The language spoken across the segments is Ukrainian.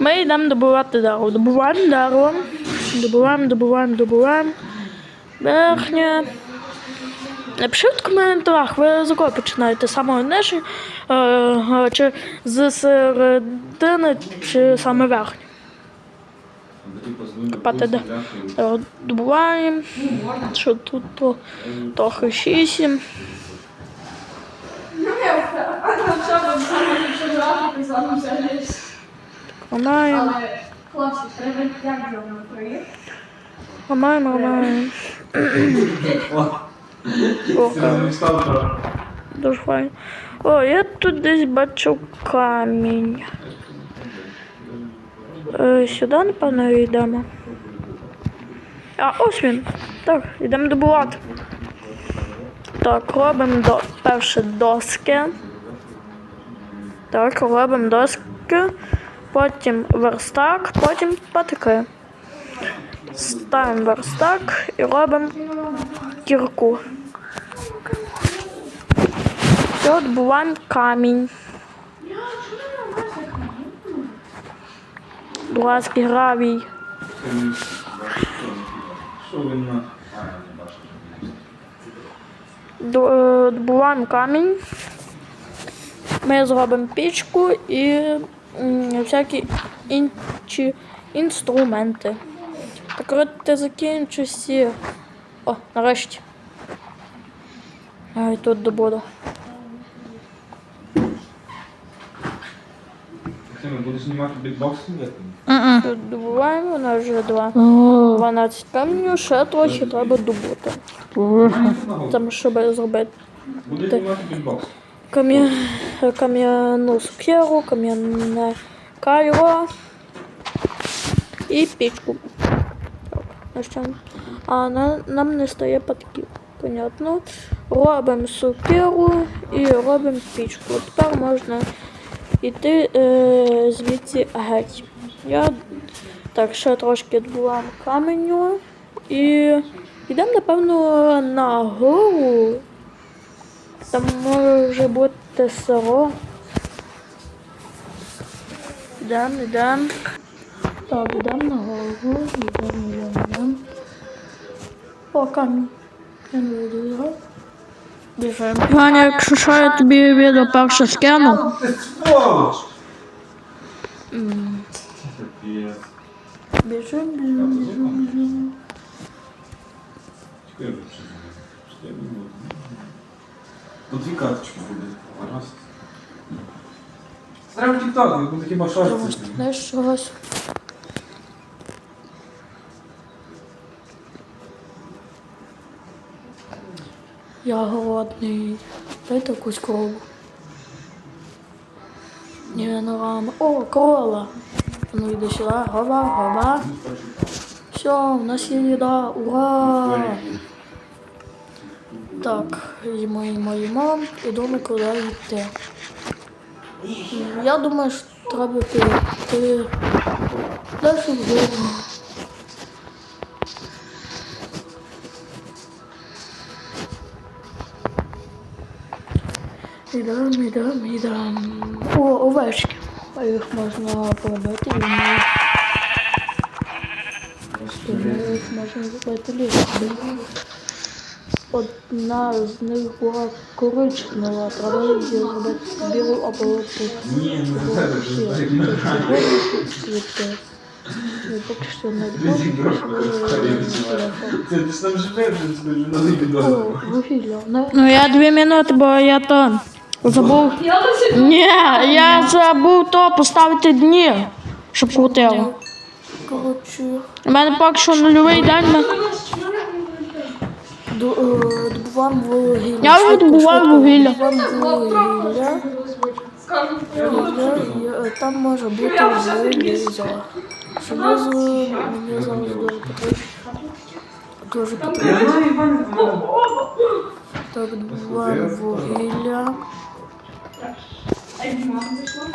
Ми йдемо добувати дерево. Добуваємо дерево. Добуваємо, добуваємо, добуваємо. Верхнє. Напишіть в коментарях, ви з якого починаєте? З самого нижче, е, чи з середини, чи саме верхнє. Копати де. Добуваємо. Що тут то, трохи шісім. Ламаємо, Але хлопці, треба як зробимо проєкт. ламаємо, ламаємо. О, Дуже файно. О, я тут десь бачу камінь. Е, сюди, напевно, йдемо. А, ось він. Так, йдемо добувати. Так, робимо до, перше доски. Так, робимо доски. Потім верстак, потім патики. Ставимо верстак і робимо кірку. Все, добуваємо камінь. Дурацький гравій. Ду- е, Добуваємо камінь. Ми зробимо пічку і всякі інші інструменти. Так, коли ти закінчиш всі. О, нарешті. Ай, тут добуду. Ти будеш знімати бітбоксинг? Тут добуваємо, у нас вже два. 12 каменю, ще трохи треба добути. Там, щоб зробити Будеш знімати бітбоксинг? Кам'я... кам'яну сукеру, кам'яне кайро і пічку. А на, нам не стає патків. Понятно. Робимо сукеру і робимо пічку. Тепер можна йти е, звідси геть. Я так ще трошки добувам каменю і йдемо, напевно, на гору. Там може бути село. Йдемо, йдемо. Так, йдемо на гору, йдемо, йдемо, йдемо. О, камінь. Я не веду його. Ваня, якщо що, я тобі відео перше скину. Ти сволоч! Капець. Біжимо, біжимо, біжимо, біжимо. Чекай, я ще знаю. Чекай, не буду. Тут дві карточки буде. Раз. Треба тік-ток, я буду хіба шорти. Знаєш чогось? Я голодний. Дайте якусь. Ні, не рано. О, корова. Ну йди сюди. Гова, гова. Все, у нас є їда. Ура! Так, їмо, їмо, їмо. І думаю, куди йти. Я думаю, що треба піти далі вгору. Йдемо, йдемо, йдемо. О, овечки. Їх можна поробити і ми... Тому їх можна зробити ліжко. Одна з них була коричнева, треба її зробити білу або не треба. Я поки що не. Ну я дві минути, бо я то забув. Ні, я забув то поставити дні, щоб крутило. У мене поки що нульовий день. Ми- Добуваємо вугілля. Я вже добував вугілля. Вугілля. Вугілля, е, Там може бути желізо. Желізо мені зараз дуже потрібно. Дуже потрібно. Так, добуваємо вугілля. бокси собі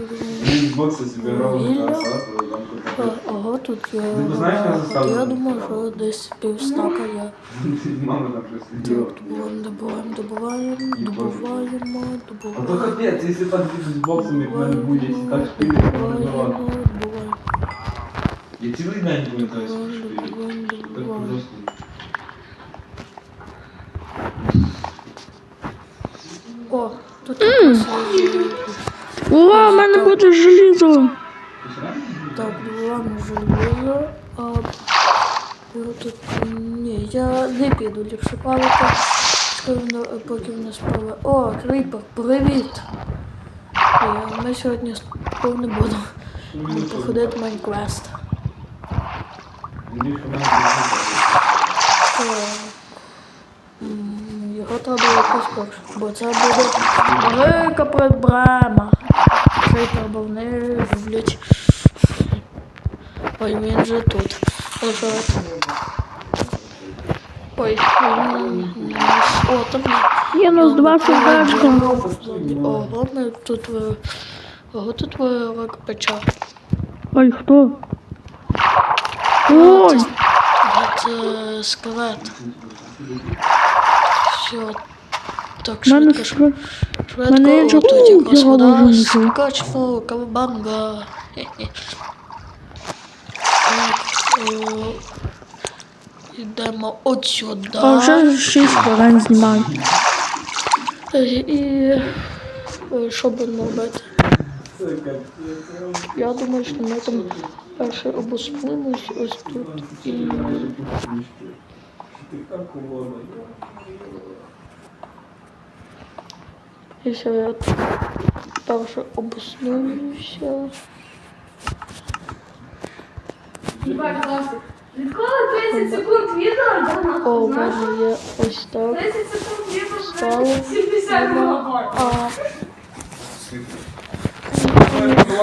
робить Вільно. красоту, там Е. Ага, тут є. Ну, знаєш, я заставлю? Я думаю, що десь півстака є. Мама там щось сиділа. Так, добуваємо, добуваємо, добуваємо, добуваємо, А то добуваємо. капець, якщо так з боксом, як в мене буде, якщо так шпилі, то не Добуваємо, Я цілий день пам'ятаю, що шпилі. добуваємо, Так добуваємо. просто. О, тут якраз Ура, в мене буде желізо. Так, добуваємо железо. А його тут ні, я не піду ліпше палити. Скажу, на- поки в нас справа. О, кріпер, привіт! Е, Ми сьогодні спав не будемо. Ми походити Майнквест. Його треба якось перше, бо це буде велика проблема. Кріпер, бо вони люблять. Ой, він же тут. Ой, він... О, там... Мінус два сердечка. Ого, ми тут... Ого, тут велика печа. Ой, хто? Ой, Це скелет. Все. Так, швидко, швидко. голову знайшов. скачнула, кавабанга. О, Йдемо от сюди. А вже шість хвилин знімаю. І, і е, що будемо робити? Я думаю, що ми там перше обосмимось ось тут і Така колона. І все, я перше обоснуюся. Відколи 30 секунд відео, да, на О, у мене є ось так. 10 секунд відео, Стало. 70 мегабайт.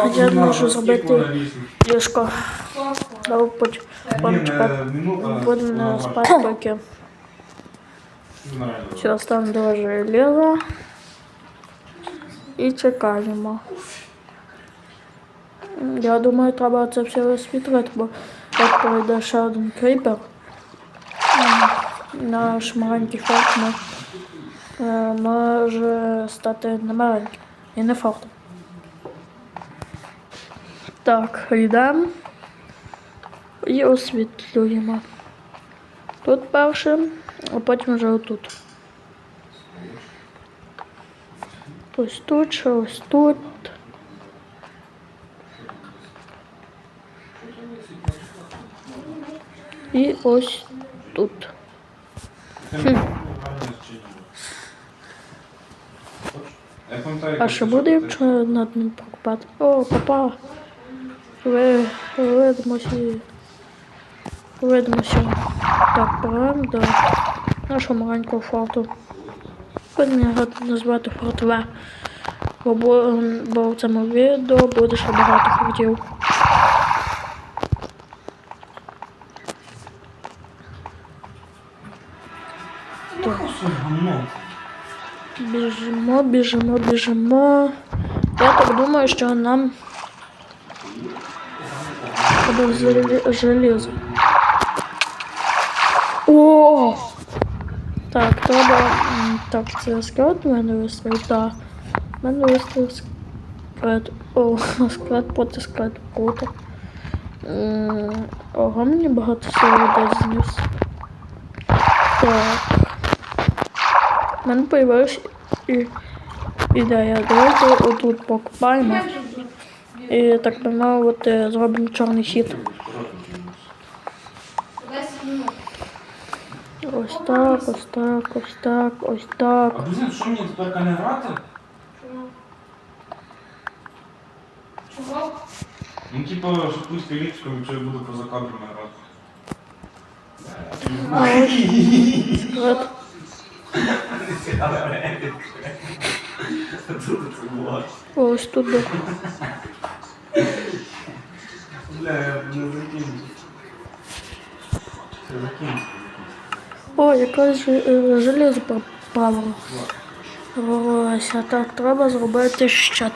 А я можу зробити ліжко. Давай поч почекати. Будемо не спати поки. Все, ставимо два железа. І чекаємо. Я думаю, треба це все освітлити, бо як пройде ще один кріпер, наш маленький форт е, може стати не маленьким і не фортом. Так, йдемо і освітлюємо. Тут перше, а потім вже отут. Ось тут, ще ось тут. І ось тут. А що буде, якщо над ним покупати? О, папа. Ви видимося. Видимося. Так, беремо до нашого маленького форту. Будемо його назвати форт В. Бо, бо, бо в цьому відео буде ще багато фортів. Біжимо, біжимо, біжимо. Я так думаю, що нам треба желізо. О! Так, треба. Так, це скелет у мене виставив, так. У мене виставив скелет. О, скелет проти скелету. Круто. Ого, мені багато всього людей зніс. Так. У мене появилась і ідея. Давайте отут покупаємо. І так би мовити, зробимо чорний хід. так, ось так, ось так, ось так. А друзі, що мені тепер не грати? Чого? Ну, типу, що пусть ліпською, якщо я буду поза кадрами грати. А ось скелет. Ось тут. де. Бля, я не закинув. Це закинув. О, якось е, железо пропало. Ось, а так треба зробити щит.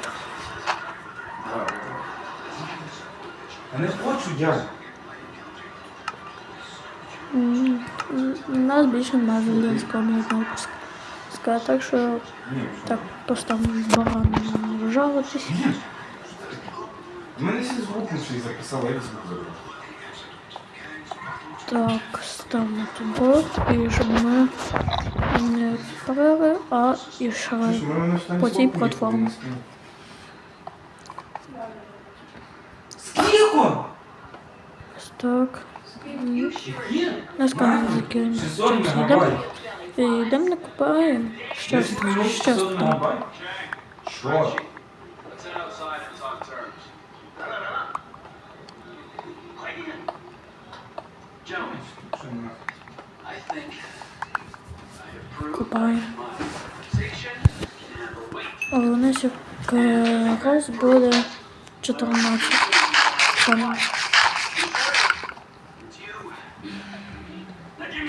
Я не хочу, м, У нас більше немає Зеленського можна сказати, так що так поставимо баран не жалуватись. У мене всі звукнувши і записала, як звук забрав. Так, ставимо тут і щоб ми не парили, а і останній По цій платформі. Скільки? Так. На скані закинемо. Йдемо мегабайт. йдемо накупаємо. Щас, щас. Що?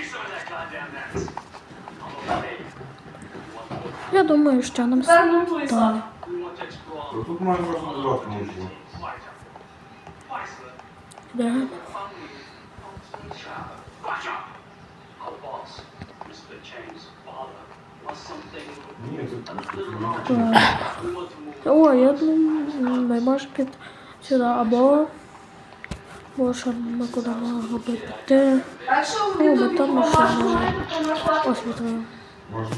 Some of that goddamn medicine. I'm okay. Я думаю, що нам Та ну Тут можна назвати можливо. О, я думаю, ми можемо сюди, або... Ми куди могли піти. А О, Ютубі там не- Ось вітаю. Можна.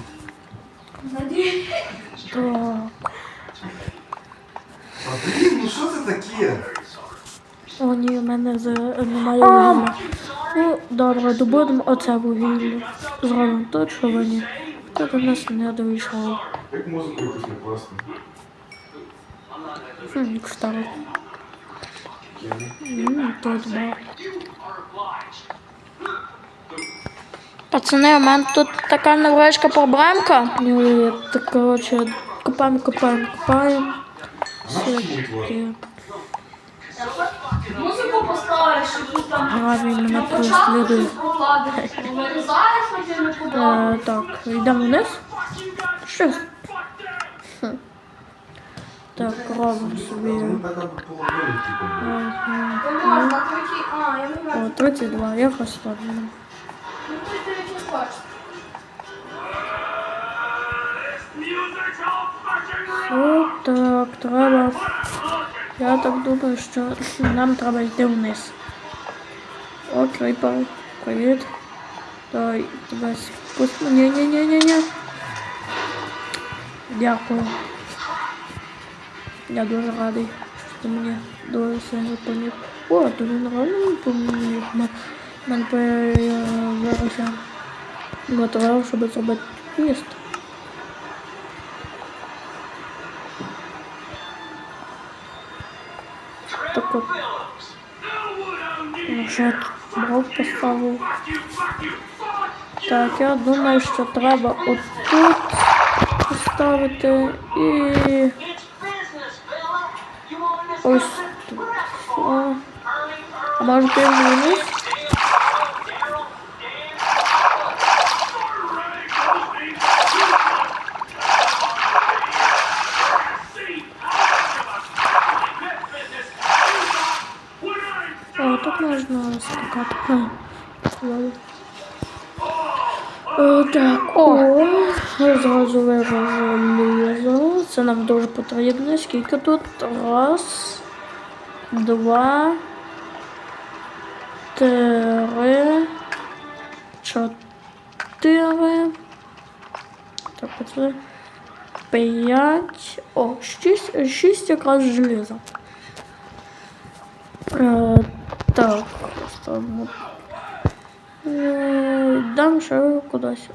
Так. Блін, ну що це таке? О, ні, в мене з- немає вугілля. Ну, добре, добудемо оце вугілля. Зробимо тут, що вони. Тут у нас не дійшло. Як музику якусь не класно. Хм, кшталт. М, Тут бар. Пацани, у мене тут така невеличка проблемка. Ні, так, коротше, копаємо, копаємо, копаємо. Все поставиш, і тут там Гравій мене Е, так, йдемо вниз. Хм. Так, робимо собі. О, 32, я поставлю. Ну. О, так, треба. Я так думаю, що нам треба йти вниз. О, крипер, привіт. Давай, тебе спустимо. Ні, ні, ні, ні, ні. Дякую. Я дуже радий, що ти мені дуже сильно поміг. О, то він реально мені поміг. М- Мене появилося матеріал, щоб зробити міст. Так от. Ну, що брав поставив. Так, я думаю, що треба отут поставити і ось тут. О. А може ти вниз? О, так, о, зразу вирізали. Це нам дуже потрібно. Скільки тут? Раз, два, три, чотири. Так, оце. П'ять. О, шість, шість якраз железа. Е, так, ставимо. Дам Йдемо ще кудись.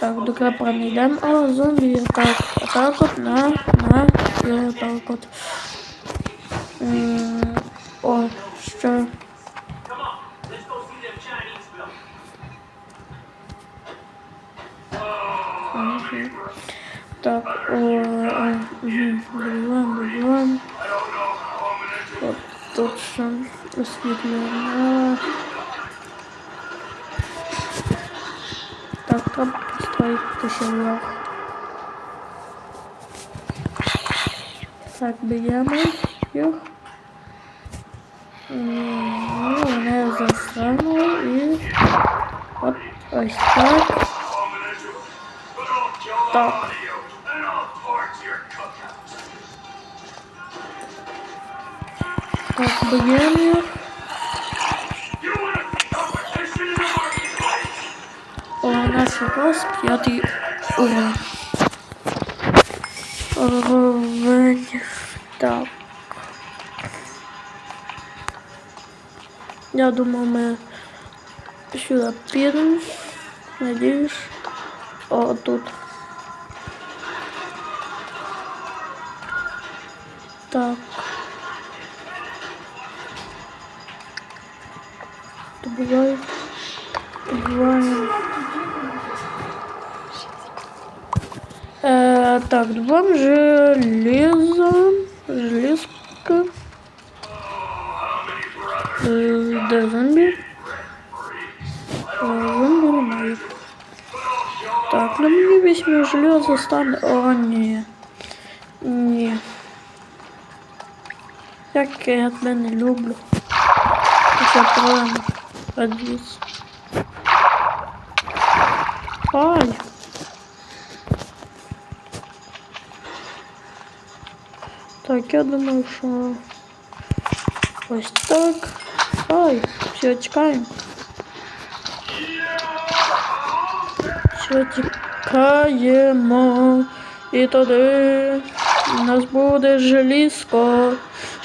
Так, до крапа не йдемо. А, зомбі. Так, отак от, на, на, і от. Е, о, ще. Б'ємо їх. Ну, мене засрануло і от ось. Так. Я думаю, мы сюда підемо. Надіюсь. О, тут. Так. Добываем. Добываем. Э, так, добываем железо. Железо стане. О, ні. Ні. Як я тебе не люблю. Це правильно. Радіс. Ай. Так, я думаю, що ось так. Ай, все, чекаємо. Все, тікаємо. І туди у нас буде желізко.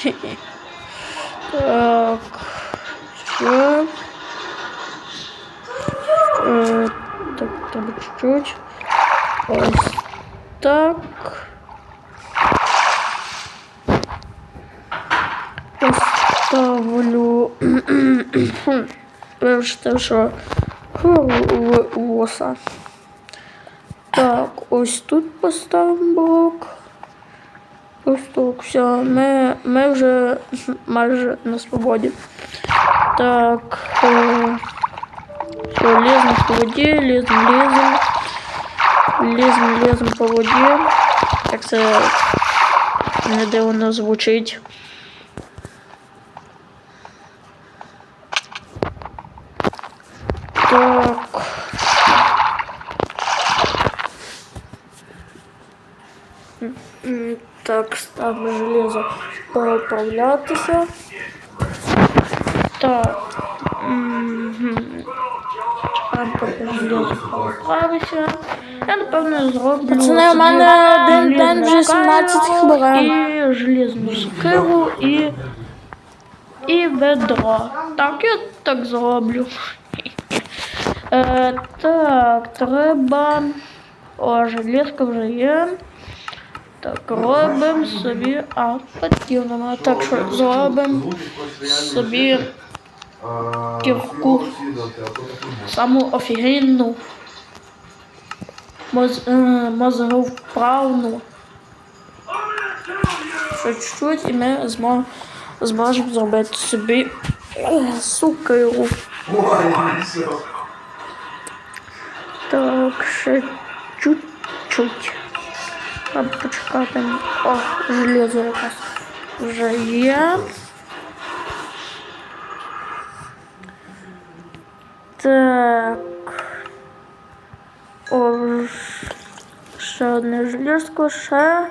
Так. Все. Е, так, треба чуть-чуть. Ось так. Поставлю. Що воса. Так, ось тут поставимо блок. Так, все, ми, ми вже майже на свободі. Так. Е, все, ліземо по воді, ліземо, ліземо. Ліземо, ліземо по воді. Як це не дивно звучить. Так. Так, ставлю железо поправлятися. Так. Мгм. Чекаємо, поки железо поправиться. Я, напевно, зроблю... Пацани, у мене собі один день вже железну 17 кайло хвилин. І железну сокиру, і... І ведро. Так, я так зроблю. Е, так, треба. О, железка вже є. Так, робимо собі. А, нема. Так що зробимо собі кірку. саму офігенну. Е, мозговправну. Ще чуть-чуть і ми змо, зможемо зробити собі е, сукеру. Так, ще чуть-чуть. Треба почекати. О, железо якось вже є. Так. О, ще одне железко, ще.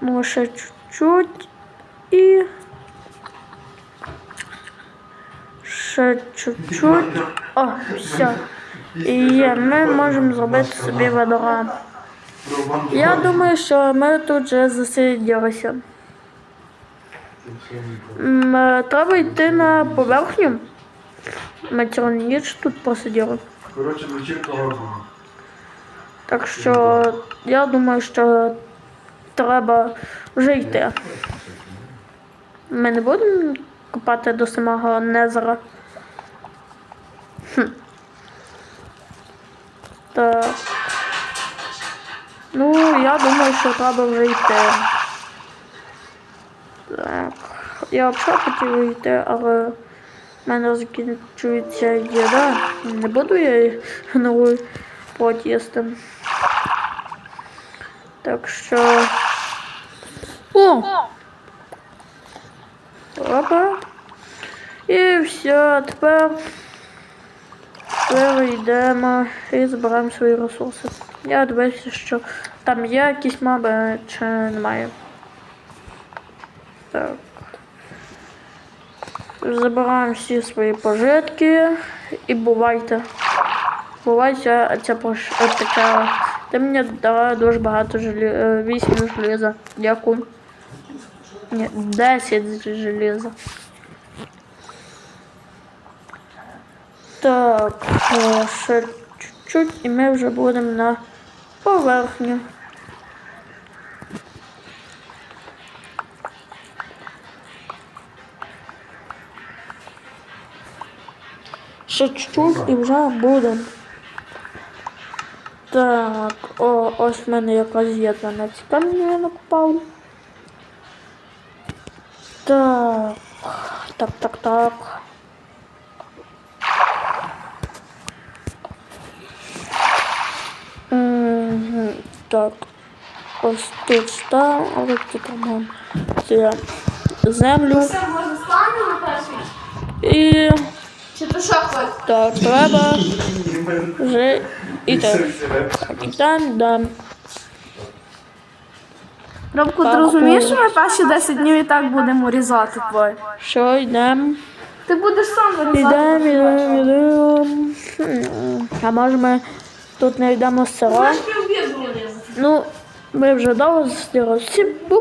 Ну, чуть-чуть. І. Ще чуть-чуть. О, все. І ми можемо зробити собі ведра. Я думаю, що ми тут вже засиділися. М, е, Треба йти на поверхню. Ми цілу ніч тут посиділи. Коротше, вечірка органу. Так що я думаю, що треба вже йти. Ми не будемо копати до самого Незера. Хм. Так. Ну, я думаю, що треба вже йти. Так. Я взагалі хотів йти, але в мене закінчується їда. Не буду я новий їсти. Так що. О! Опа. І все, тепер перейдемо і збираємо свої ресурси. Я дивився, що там є якісь моби чи немає. Так. Забираємо всі свої пожитки і бувайте. Бувайте, ця е, така. Ти мені дала дуже багато желі... е, 8 желіза. Дякую. Ні, 10 желіза. Так, е, ще чуть-чуть і ми вже будемо на поверхні. Ще чуть-чуть і вже будемо. Так, о, ось в мене якась з'єднанець. Там я накупав. Так, так, так, так. Так. Ось тут став, але тут там це землю Все, може станемо на перший? і Чи то що хочеш? так треба вже іти. Там дам. Робку, ти розумієш, що ми перші 10 днів і так будемо різати твоє? Що йдемо? Ти будеш сам вирізати. Йдемо, йдемо, йдемо. А може ми тут не йдемо з села? Ну, ми вже довго зустрілися.